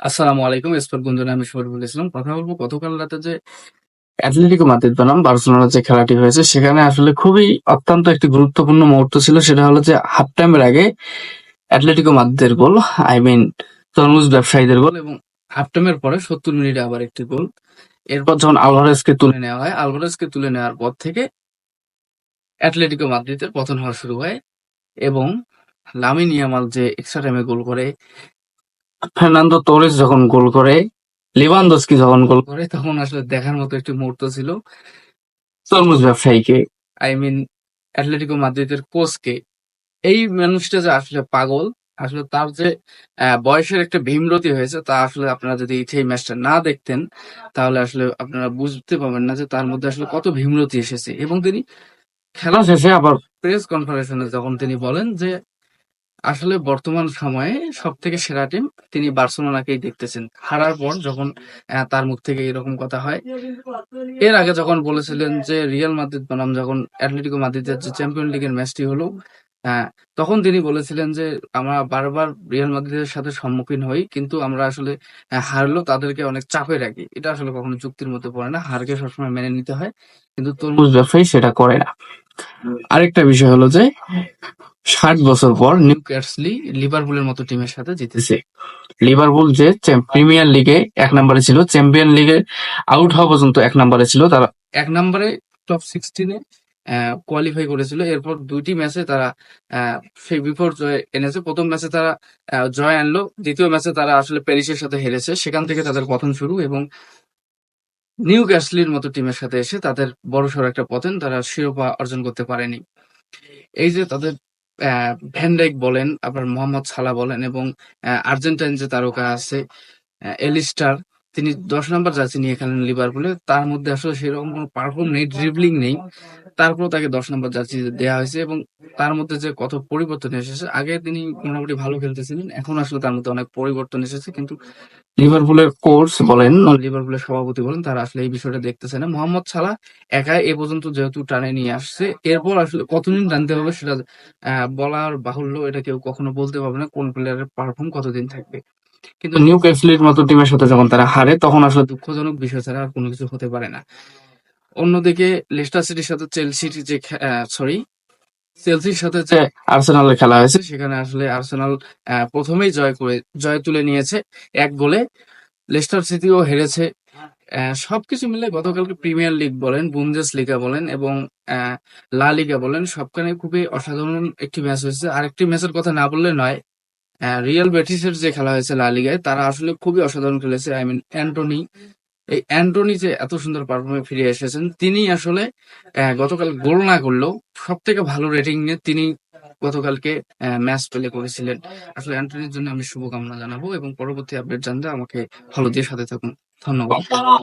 আসসালামু আলাইকুম, স্পোর্ট গুঞ্জনে আমি শরীফ বলেছিলাম কথা বলব, গতকাল রাতে যে অ্যাটলেটিকো মাদ্রিদ বনাম বার্সেলোনার যে খেলাটি হয়েছে, সেখানে আসলে খুবই অত্যন্ত একটি গুরুত্বপূর্ণ মুহূর্ত ছিল। সেটা হলো যে হাফ টাইমের আগে অ্যাটলেটিকো মাদ্রিদের গোল, আই মিন তরমুজ ব্যবসায়ীদের গোল এবং হাফ টাইমের পরে সত্তর মিনিটে আবার একটি গোল। এরপর যখন আলভারেজকে তুলে নেওয়া হয়, আলভারেজকে তুলে নেওয়ার পর থেকে অ্যাটলেটিকো মাদ্রিদের পতন হওয়া শুরু হয় এবং লামিন ইয়ামাল যে এক্সট্রা টাইমে গোল করে ফার্নান্দো তোরেস যখন গোল করে লিভানদস্কি যখন গোল করে, তখন আসলে দেখার মতো একটি মুহূর্ত ছিল তরমুজ ব্যবসায়ীকে। আই মিন অ্যাটলেটিকো মাদ্রিদের কোচকে এই মানুষটা যে আসলে পাগল, আসলে তার যে বয়সের একটা ভীমরতি হয়েছে, তা আসলে আপনারা যদি সেই ম্যাচটা না দেখতেন, তাহলে আসলে আপনারা বুঝতে পারবেন না যে তার মধ্যে আসলে কত ভীমরতি এসেছে। এবং তিনি খেলা শেষে আবার প্রেস কনফারেন্সে যখন তিনি বলেন যে আসলে বর্তমান সময়ে সব থেকে সেরা টিম তিনি বার্সেলোনাকেই দেখতেছেন। হারার পর যখন তার মুখ থেকে এরকম কথা হয় এর আগে যখন বলেছিলেন যে রিয়াল মাদ্রিদ বনাম যখন অ্যাটলেটিকো মাদ্রিদের যে চ্যাম্পিয়ন লিগের ম্যাচটি হলো আহ, তখন তিনি বলেছিলেন যে আমরা বারবার রিয়াল মাদ্রিদের সাথে সম্মুখীন হই কিন্তু আমরা আসলে আহ, হারলেও তাদেরকে অনেক চাপে রাখি। এটা আসলে কখনো চুক্তির মধ্যে পড়ে না হারকে সবসময় মেনে নিতে হয় কিন্তু তরমুজ ব্যবসায়ী সেটা করে না। আরেকটা বিষয় হলো যে ষাট বছর পর নিউ ক্যাটসলি লিভারপুলের মতো টিমের সাথে জিতেছে। লিভারপুল যে প্রিমিয়ার লিগে এক নম্বরে ছিল, চ্যাম্পিয়ন লিগে আউট হওয়া পর্যন্ত এক নম্বরে ছিল। তারা এক নম্বরে টপ সিক্সটিনে কোয়ালিফাই করেছিল। এরপর দুইটি ম্যাচে তারা সেই বিপর্যয় এনেছে। প্রথম ম্যাচে তারা জয় আনলো। দ্বিতীয় ম্যাচে তারা আসলে প্যারিসের সাথে হেরেছে। সেখান থেকে তাদের পতন শুরু এবং নিউ ক্যাসলির মতো টিমের সাথে এসে তাদের বড়সড় একটা পতন তারা শিরোপা অর্জন করতে পারেনি। এই যে তাদের আহ, ভ্যান বলেন আবার মোহাম্মদ সালা বলেন এবং আর্জেন্টাইন যে তারকা আছে এলিস্টার তিনি দশ নম্বর জার্সি নিয়ে খেলেন লিভারপুলে। তার মধ্যে আসলে সেরকম কোনো পারফর্ম নেই ড্রিবলিং নেই। তারপরেও তাকে দশ নম্বর জার্সি দেওয়া হয়েছে এবং তার মধ্যে যে কত পরিবর্তন এসেছে আগে তিনি মোটামুটি ভালো খেলতেছিলেন এখন আসলে তার মধ্যে অনেক পরিবর্তন এসেছে। কিন্তু লিভারপুলের কোর্স বলেন লিভারপুলের সভাপতি বলেন তারা আসলে এই বিষয়টা দেখতেছে না। মোহাম্মদ সালা একা এ পর্যন্ত যেহেতু টানে নিয়ে আসছে এরপর আসলে কতদিন টানতে হবে সেটা বলার বাহুল্য এটা কেউ কখনো বলতে পারবে না কোন প্লেয়ারের পারফর্ম কতদিন থাকবে। কিন্তু নিউ ক্যাসলির মতো টিমের সাথে যখন তারা হারে তখন আসলে দুঃখজনক বিষয় ছাড়া আর কোনো কিছু হতে পারে না। অন্যদিকে লেস্টার সিটির সাথে চেলসির যে সরি চেলসির সাথে যে আর্সেনালের খেলা হয়েছে সেখানে আসলে আর্সেনাল প্রথমেই জয় করে জয় তুলে নিয়েছে এক গোলে। লেস্টার সিটিও হেরেছে। সবকিছু মিলে গতকালকে প্রিমিয়ার লিগ বলেন বুন্দেস লিগা বলেন এবং আহ, লা লিগা বলেন সবখানে খুবই অসাধারণ একটি ম্যাচ হয়েছে। আরেকটি ম্যাচের কথা না বললে নয় আহ, রিয়াল বেটিসের যে খেলা হয়েছে লা লিগায় তারা আসলে খুবই অসাধারণ খেলেছে। আই মিন অ্যান্টনি এই অ্যান্টনি যে এত সুন্দর পারফর্মে ফিরে এসেছেন তিনি আসলে গতকাল গোল না করলেও সব থেকে ভালো রেটিং নিয়ে তিনি গতকালকে ম্যাচ প্লে করেছিলেন। আসলে অ্যান্টনির জন্য আমি শুভকামনা জানাব এবং পরবর্তী আপডেট জানতে আমাকে ফলো দিয়ে সাথে থাকুন। ধন্যবাদ।